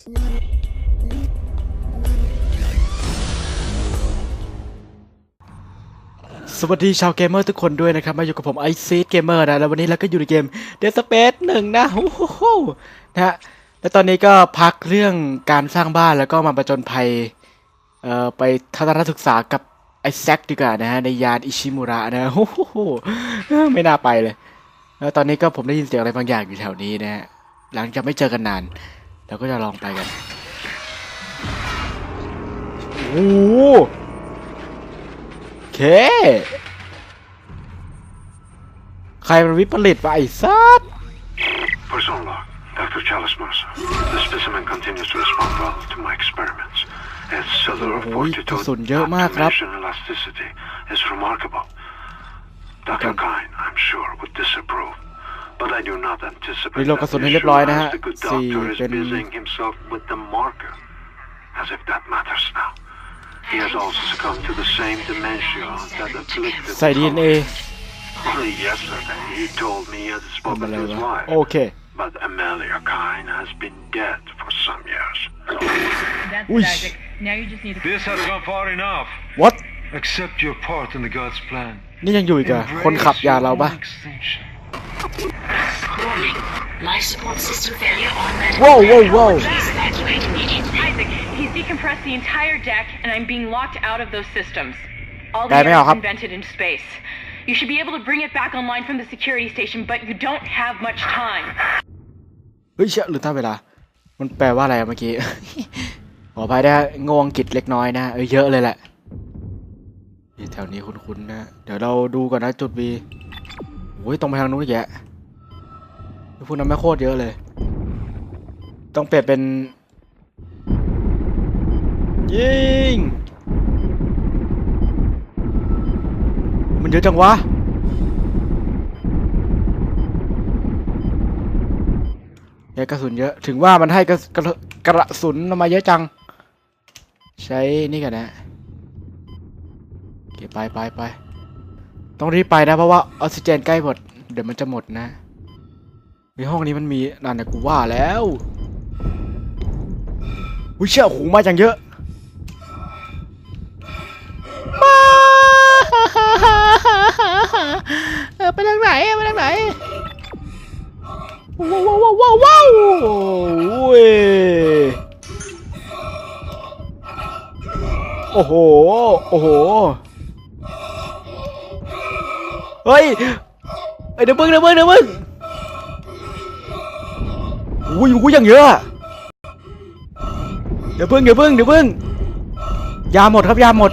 สวัสดีชาวเกมเมอร์ทุกคนด้วยนะครับ มาอยู่กับผมไอซีเกมเมอร์นะ แล้ววันนี้เราก็อยู่ในเกม Dead Space หนึ่งนะโอ้โหนะฮะแล้วตอนนี้ก็พักเรื่องการสร้างบ้านแล้วก็มาประจนภัย เอ่อ ไปทัศนศึกษากับไอแซคดีกว่านะฮะ ในยานอิชิมุระนะโอ้โหไม่น่าไปเลย แล้วตอนนี้ก็ผมได้ยินเสียงอะไรบางอย่างอยู่แถวนี้นะฮะหลังจากไม่เจอกันนาน เราก็จะลองไปกันโอ้โหโอเค ใครมันวิปริตวะไอ้ซัด Person log, Dr. Chalice Mercer. The specimen continues to respond well to my experiments. Its cellular Oi, fortitude kasun iyot mga krap. and elasticity is remarkable. Dr. Okay. Kine, I'm sure, would disapprove. But I do not anticipate รีโหลด that กระสุน the ให้เรียบร้อยนะฮะ assurance the good สี่ doctor is เป็น busying himself with the marker. As if that matters now. He has also succumbed to the same dementia that afflicted ใส่ DNA Only yesterday he told me he had ทำ spoken อะไร to his วะ wife. โอเค But Amelia Kine has been dead for some years. That's Uish. tragic. Now you just need to. This has gone far enough. what Accept your part in the God's plan. นี่ยังอยู่อีกเหรอะคนขับยานเราปะ own extinction. Warning. Life support system failure on medical. Whoa, whoa, whoa. Please evacuate immediately. Isaac, he's decompressed the entire deck, and I'm being locked out of those systems. All the Dai ไม่ air เอาครับ is invented in space. You should be able to bring it back online from the security station, but you don't have much time. เฮ้ยเชื่อหรือตั้งเวลา มันแปลว่าอะไรอะเมื่อกี้ ขออภัยนะฮะงงอังกฤษเล็กน้อยนะ เออเยอะเลยแหละนี่แถวนี้คุ้นๆนะ เดี๋ยวเราดูก่อนนะจุด B โอ้ยตรงไปทางนู้นอีกแยะพวกนั้นไม่โคตรเยอะเลย ต้องเปลี่ยนเป็น ยิง มันเยอะจังวะใช้กระสุนเยอะ ถึงว่ามันให้กระกระกระสุนมาเยอะจัง ใช้นี่กันนะโอเคไปไปไป ต้องรีบไปนะเพราะว่าออกซิเจนใกล้หมด เดี๋ยวมันจะหมดนะในห้องนี้มันมีนั่นนะกูว่าแล้ววิเชี่ยโอ้โหมาจังเยอะมาเออไปทางไหนอะไปทางไหนว้าวว้าวว้าวว้าวว้าวเว้ยโอ้โห โอ้โห เฮ้ยเอ้ยเดี๋ยวมึงเดี๋ยวมึงเดี๋ยวมึงอุ้ยอุ้ยอย่างเยอะอะเดี๋ยวพึ่งเดี๋ยวพึ่งเดี๋ยวพึ่งยาหมดครับยาหมด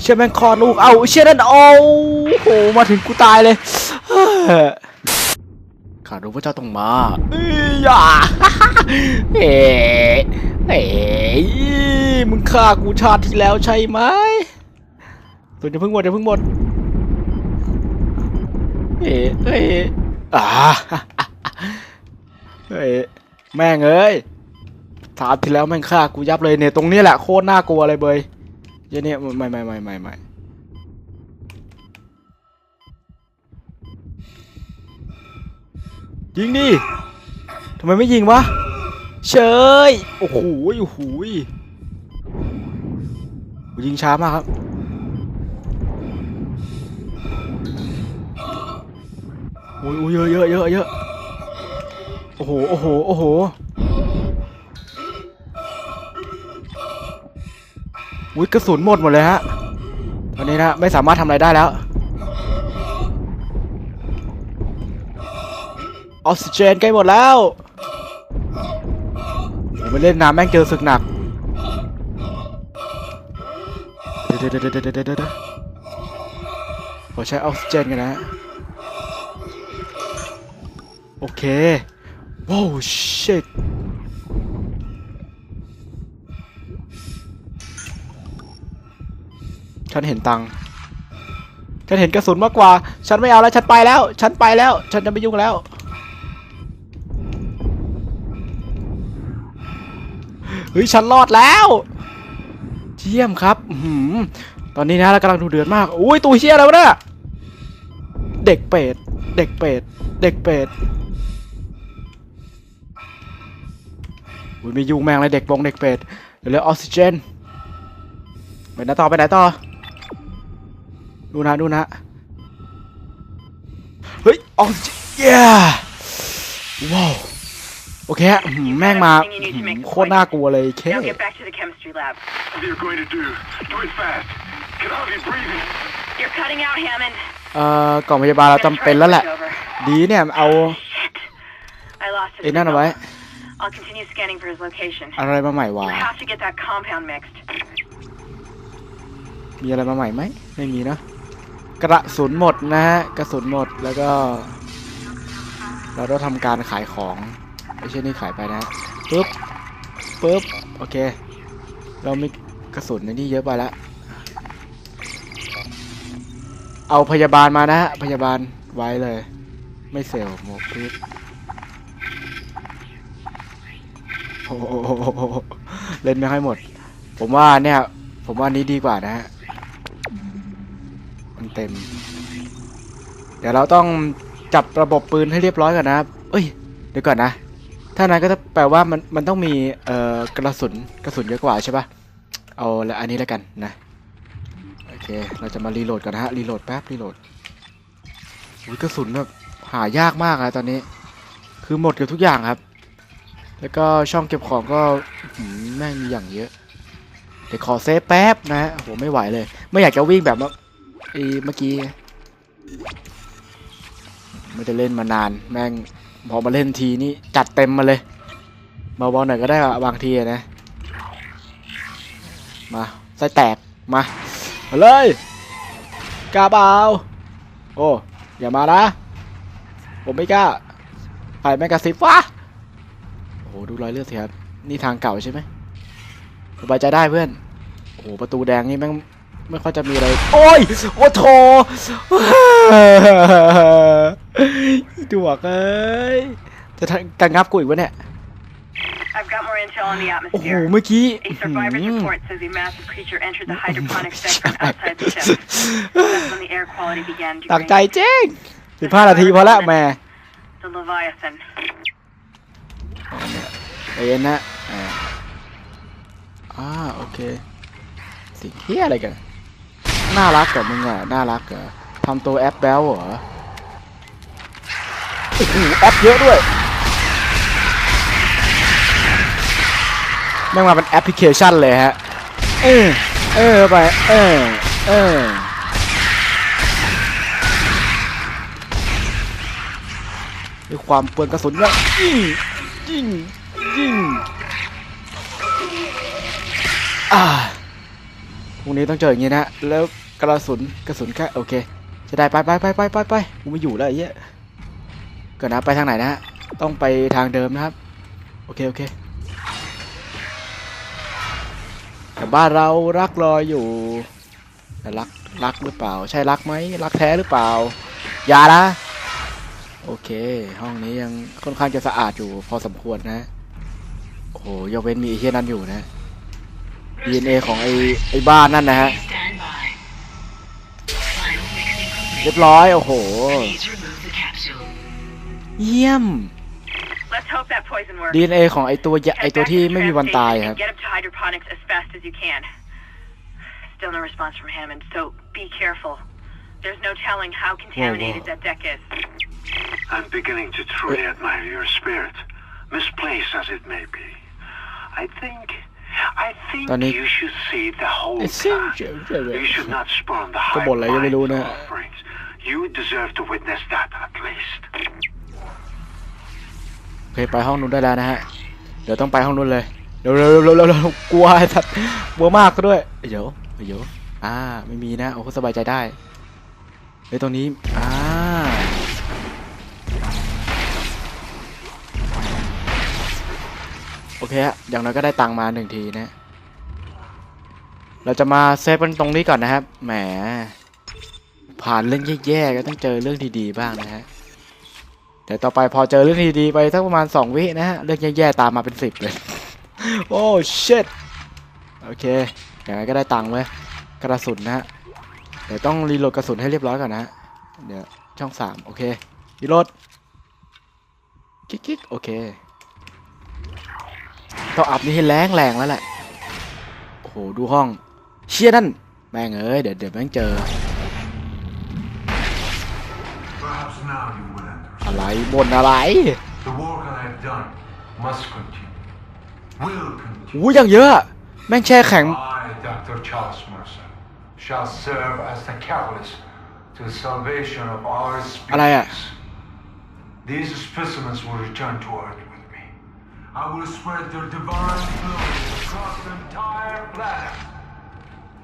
เชี่ยแม่งคลอดลูกเอาเชี่ยนั่นโอ้โหมาถึงกูตายเลยข้ารู้ว่าเจ้าต้องมาเอ้ยอย่าเอ๋เอ๋มึงฆ่ากูชาติที่แล้วใช่ไหม ตัวจะพิ่งหมดจะพิ่งหมดเอ๋เอ๋อ่าเอ๋แม่งเอ้ยชาติที่แล้วแม่งฆ่ากูยับเลยเนี่ยตรงนี้แหละโคตรน่ากลัวเลยเบยเยเนี่ยไม่ไม่ไม่ไม่ไม่ยิงดิทำไมไม่ยิงวะ เชย โอ้โหโอ้โหยิงช้ามากครับ อ้ยโอ้ยเยอะเยอะเยอะเยอะโอ้โหโอ้โหโอ้โหอุ้ยกระสุนหมดหมดเลยฮะตอนนี้นะไม่สามารถทำอะไรได้แล้วออกซิเจนใกล้หมดแล้วผมไปเล่นน้ำแม่งเจอศึกหนักเดี๋ยวเดี๋ยวเดี๋ยวเดี๋ยวเดี๋ยวเดี๋ยวขอใช้ออกซิเจนกันนะ โอเคว้าวชิตฉันเห็นตังฉันเห็นกระสุนมากกว่า ฉันไม่เอาแล้ว ฉันไปแล้ว ฉันไปแล้ว ฉันจะไม่ยุ่งแล้ว เฮ้ย ฉันรอดแล้วเยี่ยมครับอื้อหือตอนนี้นะเรากำลังดูเดือดมาก อุ้ยตัวเชี่ยอะไรวนี่ยเด็กเป็ด เด็กเป็ด เด็กเป็ด อุ้ยไม่ยุ่งแม่งเลยเด็กปงเด็กเป็ดเดี๋ยวเหลือออกซิเจนไปไหนต่อไปไหนต่อดูนะดูนะเฮ้ยออกซิเจนเย้ว้าวโอเคฮะอื้อหือแม่งมาอื้อหือโคตรน่ากลัวเลยเค Now get back to the chemistry lab. What are you going to do? Do it fast. Can hardly breathe. You're cutting out Hammond. เอ่อกล่องพยาบาลเราจำเป็นแล้วแหละ ดีเนี่ยเอา Shit. I lost his ไอ้นั่นเอาไว้ signal. I'll continue scanning for his location. อะไรมาใหม่วะ You have to get that compound mixed. มีอะไรมาใหม่ไหม ไม่มีเนอะกระสุนหมดนะฮะ กระสุนหมด แล้วก็ เราต้องทำการขายของ ไม่ใช่นี่ขายไปนะฮะปึ๊บปึ๊บ โอเค เรามีกระสุนในนี่เยอะไปแล้วเอาพยาบาลมานะฮะ พยาบาลไว้เลย ไม่เซลล์หมวกปึ๊บ เล่นไม่ค่อยหมด ผมว่าเนี่ย ผมว่านี้ดีกว่านะฮะ มันเต็ม เดี๋ยวเราต้องจับระบบปืนให้เรียบร้อยก่อนนะครับเอ้ย เดี๋ยวก่อนนะ ถ้านั้นก็จะแปลว่ามันมันต้องมีเอ่อกระสุนกระสุนเยอะกว่าใช่ปะเอาละอันนี้แล้วกันนะ โอเค เราจะมารีโหลดกันนะฮะ รีโหลดแป๊บ รีโหลดกระสุนแบบหายากมากอะตอนนี้ คือหมดเกับทุกอย่างครับ แล้วก็ช่องเก็บของก็แม่งมีอย่างเยอะ เดี๋ยวขอเซฟแป๊บนะฮะโหไม่ไหวเลย ไม่อยากจะวิ่งแบบเมื่อเมื่อกี้ ไม่ได้เล่นมานาน แม่งพอมาเล่นทีนี่จัดเต็มมาเลยเบาๆหน่อยก็ได้บางทีนะ มาไส้แตก มามาเลยกล้าเปล่าโอ้ อย่ามานะ ผมไม่กล้าไปแม่งกระซิบวะ หดูรอยเลือดสิครับ นี่ทางเก่าใช่ไหมสบายใจได้เพื่อน โอ้โห ประตูแดงนี่แม่งไม่ค่อยจะมีอะไร โอ้ย โอ้โถดวกเอ้ย จะกังับกูอีกวะเนี่ย I've got more intel on the โอ้โห atmosphere. เมื่อกี้ A survivor's อื้อหือ report says a massive creature entered the hydroponic vent from outside the ship. That's when the air quality began ตัก degrading. ใจเจ๊งสิบห้านาทีพอละแหม่ The Leviathan. ใจเย็นนะอ่าโอเค สิ่งเฮียอะไรกัน น่ารักกับมึงอะ น่ารักเหรอทำตัวแอปแบลเหรอโอ้โหแอปเยอะด้วยแม่งมาเป็นแอปพลิเคชันเลยฮะ เออ เออไป เออ เออ ด้วยความเปลืองกระสุนเนี่ยยิงยิง ยิงอ่าพรุ่งนี้ต้องเจออย่างงี้นะ แล้วกระสุนกระสุนแค่โอเค จะได้ไปไปไปไปไปไปกูไม่อยู่แล้วไอ้เหี้ยก่อนะไปทางไหนนะฮะต้องไปทางเดิมนะครับ โอเคโอเคแต่บ้านเรารักรออยู่แต่รักรักหรือเปล่า ใช่รักไหมรักแท้หรือเปล่า อย่านะ โอเค ห้องนี้ยังค่อนข้างจะสะอาดอยู่พอสมควรนะ โอ้โหยกเว้นมีไอ้เฮียนั่นอยู่นะ DNA ของไอ้ไอ้บ้านนั่นนะฮะ Stand by. Final mixing เรีย complete. บร้อย โอ้โห Please remove the capsule. เยี่ยม Let's hope that poison works. DNA ของไอ้ตัวใหญ่ไอ้ Head ตัว back ที่ to the ไม่มี tram วันตาย station ครับ and Get up to hydroponics as fast as you can. Still no response from Hammond, so be careful. There's no telling how contaminated whoa. that deck is. I'm beginning to truly admire your spirit, misplaced as it may be. I think, I think Tony. you should see the whole ไอ้ซิ่ง plan. เจ๋งเจ๋งเจ๋ง You should not spurn the ก็ high บ่นอะไรยังไม่รู้นะ minds of offerings. You deserve to witness that at least. โอเคไปห้องนู้นได้แล้วนะฮะ เดี๋ยวต้องไปห้องนู้นเลย เร็วเร็วเร็วเร็วเร็วกลัวไอ้สัตว์กลัวมากก็ด้วย เดี๋ยวเดี๋ยวอ่าไม่มีนะ โอ้โหสบายใจได้เฮ้ยตรงนี้ อ่า อเคฮะอย่างน้อยก็ได้ตังค์มาหนึ่งทีนะ เราจะมาเซฟกันตรงนี้ก่อนนะครับ แหม ผ่านเรื่องแย่ๆก็ต้องเจอเรื่องดีๆบ้างนะฮะ เดี๋ยวต่อไปพอเจอเรื่องดีๆไปสักประมาณสองวินะฮะ เรื่องแย่ๆตามมาเป็นสิบเลย โอ้ชิตโอเค อย่างไรก็ได้ตังค์เว้ย กระสุนนะฮะ เดี๋ยวต้องรีโหลดกระสุนให้เรียบร้อยก่อนนะฮะเดี๋ยวช่องสามโอเค รีโหลดกิ๊กกิ๊กโอเค ต้องอัพนี่ให้แรงแรงแล้วแหละ โอ้โห ดูห้อง เชี่ยนั่น แม่งเอ้ย เดี๋ยวเดี๋ยวแม่งเจอ Perhaps now you will understand. อะไรบนอะไร The work I have done must continue. Will continue. อู้ยังเยอะ แม่งแช่แข็ง I, Dr. Charles Mercer, shall serve as the catalyst to the salvation of our species. อะไรอะ These specimens will return to Earth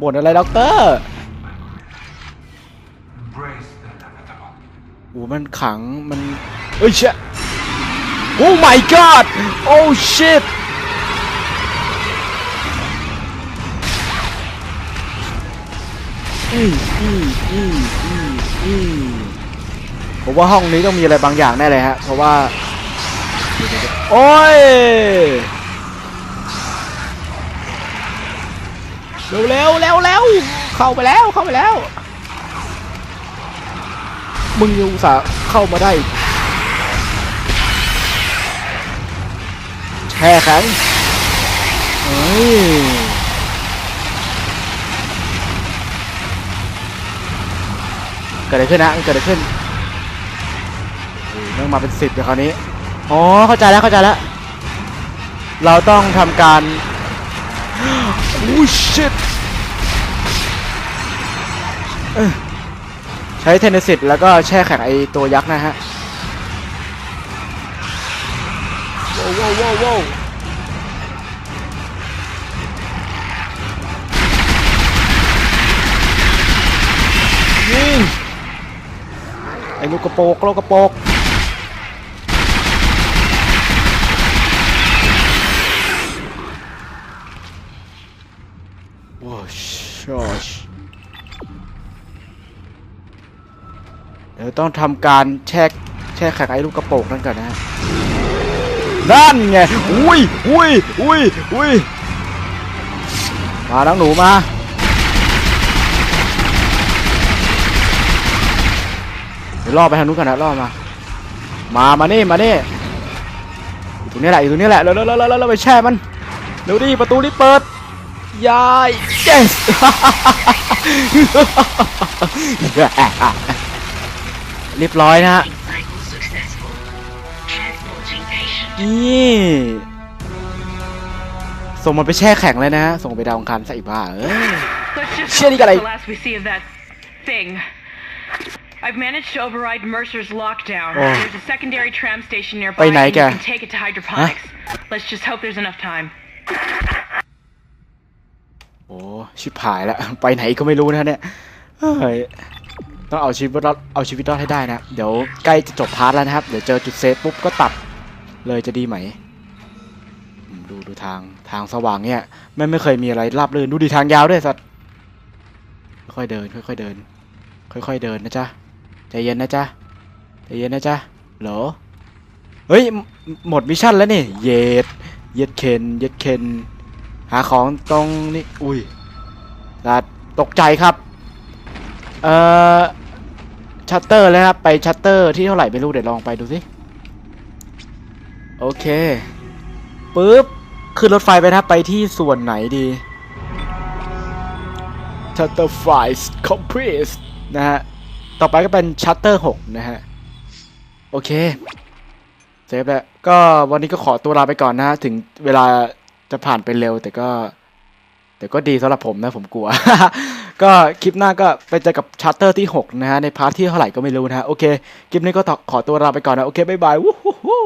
บ่นอะไรด็อกเตอร์ Embrace the inevitable. โอ้มันขัง มันเอ้ยเชี่ยโอ้ my god โอ้ shit อืมอืมอืมอืมอืมผมว่าห้องนี้ต้องมีอะไรบางอย่างแน่เลยฮะ เพราะว่า โอ้ยเร็วเร็วเร็วเร็วเข้าไปแล้วเข้าไปแล้ว มึงยังอุตส่าห์เข้ามาได้แช่แข็งเฮ้ยเกิดอะไรขึ้นนะเกิดอะไรขึ้นโอ้ยแม่งมาเป็นสิบเลยคราวนี้ อ๋อเข้าใจแล้วเข้าใจแล้ว เราต้องทำการโอ้ชิตใช้เทนนิสิตแล้วก็แช่แข็งไอตัวยักษ์นะฮะว้าวว้าวว้าวว้าวยิงไอ้ลูกกระโปกลูกกระโปก ชอชเดี๋ยวต้องทำการแช่แช่แข็งไอ้ลูกกระโปกนั่นก่อนนะฮะนั่นไง อุ้ยอุ้ยอุ้ยอุ้ยมาน้องหนูมาเดี๋ยวล่อไปทางนู้นก่อนนะล่อมา มา มานี่ มานี่อยู่ตรงนี้แหละอยู่ตรงนี้แหละเร็วเร็วเร็วเร็วไปแช่มัน เร็วดิประตูนี่เปิด ยาย yes เรียบร้อยนะฮะ Cycle successful. Transporting patient. นี่ส่งมันไปแช่แข็งเลยนะ ส่งไปดาวอังคารซะอีกบ้าเอ้ย Let's just Shit, hope you gotta- that's the last we see of that thing. I've managed to override Mercer's lockdown. Oh. There's a secondary tram station nearby. Bay này and you kìa. can take it to hydroponics. Let's just hope there's enough time. โอ้ ชิบหายแล้วไปไหนก็ไม่รู้นะเนี่ยเฮ้ยต้องเอาชีวิตรอดเอาชีวิตรอดให้ได้นะ เดี๋ยวใกล้จะจบพาร์ทแล้วนะครับ เดี๋ยวเจอจุดเซฟปุ๊บก็ตัดเลยจะดีไหม ดูดูทางทางสว่างเนี่ยไม่ไม่เคยมีอะไรราบรื่นดูดีทางยาวด้วยสัตว์ค่อยเดิน ค่อยๆเดิน ค่อยๆเดินนะจ๊ะใจเย็นนะจ๊ะใจเย็นนะจ๊ะเหรอเฮ้ยหมดมิชชั่นแล้วนี่ เย็ดเย็ดเคนเย็ดเคนหาของตรงนี้อุ้ย ตัดตกใจครับ เอ่อ ชัตเตอร์แล้วครับ ไปชัตเตอร์ที่เท่าไหร่ไม่รู้ เดี๋ยวลองไปดูสิ โอเคปุ๊บ ขึ้นรถไฟไปนะไปที่ส่วนไหนดี ชัตเตอร์ไฟส์คอมเพรสนะฮะ ต่อไปก็เป็นชัตเตอร์6นะฮะ โอเคเซฟแล้ว ก็วันนี้ก็ขอตัวลาไปก่อนนะฮะถึงเวลาจะผ่านไปเร็วแต่ก็ แต่ก็ดีสำหรับผมนะผมกลัว ก็คลิปหน้าก็ไปเจอกับชาร์เตอร์ที่ 6 นะฮะ ในพาร์ทที่เท่าไหร่ก็ไม่รู้นะฮะ โอเค คลิปนี้ก็ขอตัวลาไปก่อนนะ โอเค บ๊ายบาย วู้ฮู้